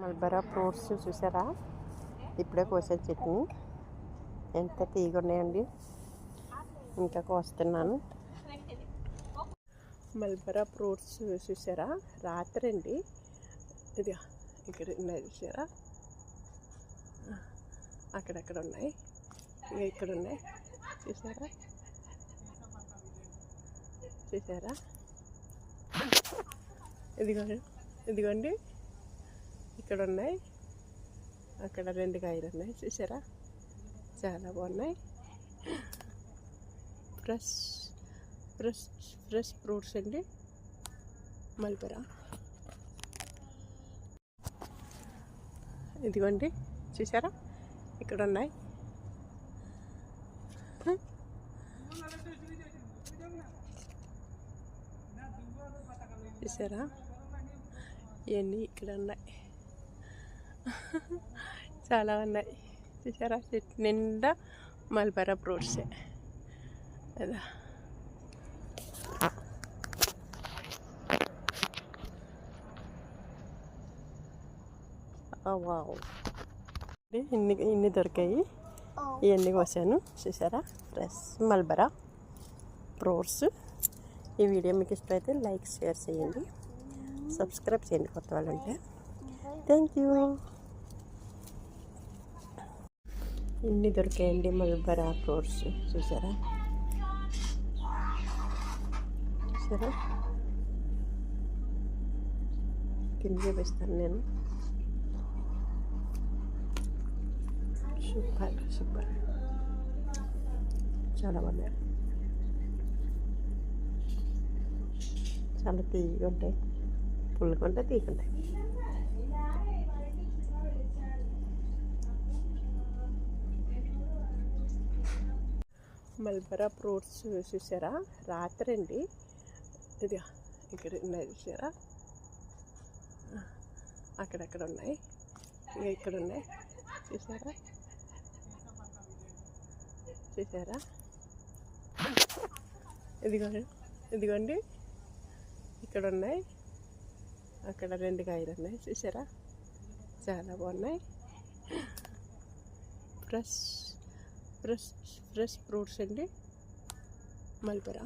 మల్బరా fruits చూసారా? ఇప్పుడే కోసే చట్నీ. ఎంత తీగ ఉన్నాయండి? ఇంకా కోస్తున్నాను. మల్బరా ఫ్రూట్స్ చూసారా? రాత్రి అండి. ఇది ఇక్కడ ఉన్నాయి చూసారా? అక్కడక్కడ ఉన్నాయి. ఇక్కడ ఉన్నాయి. చూసారా? చూసారా? ఇదిగోండి. ఇదిగోండి. ఇక్కడ ఉన్నాయి అక్కడ రెండు కాయలు ఉన్నాయి. చూసారా చాలా బాగున్నాయి. ఫ్రెష్ ఫ్రెష్ ఫ్రెష్ ఫ్రూట్స్ అండి. మల్పరా ఇదిగోండి. చూసారా ఇక్కడ ఉన్నాయి చూసారా ఇవన్నీ ఇక్కడ ఉన్నాయి చాలా ఉన్నాయి. చూసారా? చెట్టు నిండా మల్బరా ఫ్రూట్సే అదా. వావ్. ఇన్ని ఇన్ని దొరికాయి. ఇవన్నీ కోసాను. చూసారా? Fresh mulberry fruits. ఈ వీడియో మీకు ఇష్టమైతే లైక్ షేర్ చేయండి. సబ్స్క్రైబ్ చేయండి కొత్త వాళ్ళంటే. Thank you. ఇన్ని దొరికాయండి మల్బరా ఫ్రూట్స్ చూసారా? చూసారా? కింద చూపిస్తాను నేను. Super super. చాలా బాగున్నాయి. చాలా తీయగా ఉంటాయి. పుల్లగా ఉంటాయి. మల్బరా ఫ్రూట్స్ చూసారా? రాత్రి అండి ఇది ఇక్కడ ఉన్నాయి చూసారా? అక్కడక్కడ ఉన్నాయి. ఇక్కడ ఉన్నాయి. చూసారా? చూసారా? ఇదిగోండి. ఇదిగోండి. ఇక్కడ ఉన్నాయి. అక్కడ రెండు కాయలు ఉన్నాయి. చూసారా? చాలా బాగున్నాయి. ఫ్రెష్ ఫ్రెష్ ఫ్రెష్ ఫ్రూట్స్ అండి మల్బరా